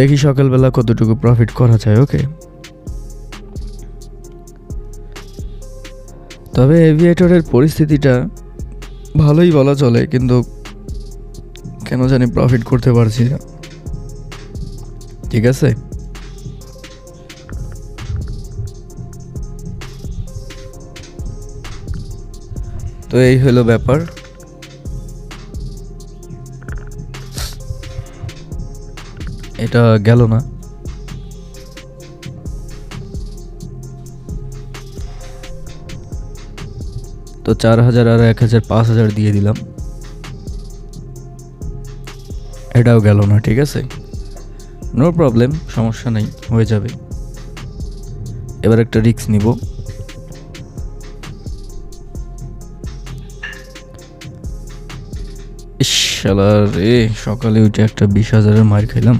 দেখি সকালবেলা কতটুকু প্রফিট করা যায় ওকে তবে এভিয়েটরের পরিস্থিতিটা ভালোই বলা চলে, কিন্তু কেন জানি প্রফিট করতে পারছি না। ঠিক আছে? তো এই হলো ব্যাপার। এটা গেল না। তো চার হাজার আর এক হাজার পাঁচ হাজার দিয়ে দিলাম। এটাও গেল না, ঠিক আছে? নো প্রবলেম সমস্যা নেই, হয়ে যাবে। এবার একটা রিস্ক নিব। সকালে উঠে একটা বিশ হাজারের মার খেলাম